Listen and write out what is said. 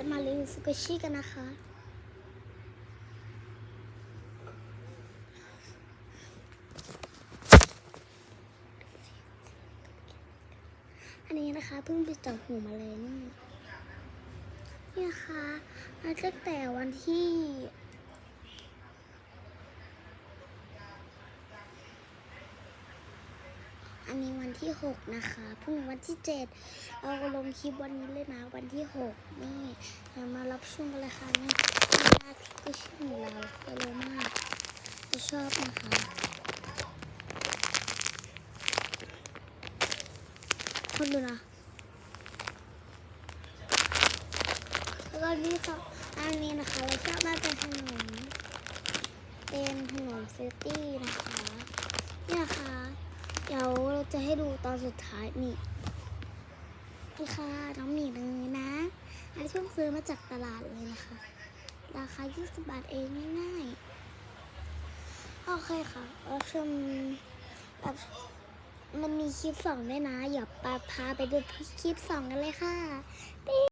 จะมารีวิวฟุกุชิกันนะคะ อันนี้นะคะเพิ่งไปจับหูมาเลยนี่นี่นะคะมาตั้งแต่วันที่ อันนี้วันที่หกนะคะพรุ่งนี้วันที่เจ็ดเราก็ลงคลิปวันนี้เลยนะวันที่หกนี่เรามารับชมกันเลยค่ะนี่นี่ยากก็ชื่อของเราเยอะมากจะชอบนะคะคนดูนะแล้วก็นี่ค่ะอันนี้นะคะเราชอบมากเป็นขนมเป็นขนมเฟรตี้นะคะเนี่นะคะเดี๋ยว จะให้ดูตอนสุดท้ายนี่นี่ค่ะน้องหมีเลยนะ อันนี้เพิ่งซื้อมาจากตลาดเลยนะคะ ราคา 20 บาทเองง่ายๆโอเคค่ะเราชมแบบมันมีคลิปสองด้วยนะ อย่าไปพาไปดูคลิปสองกันเลยค่ะ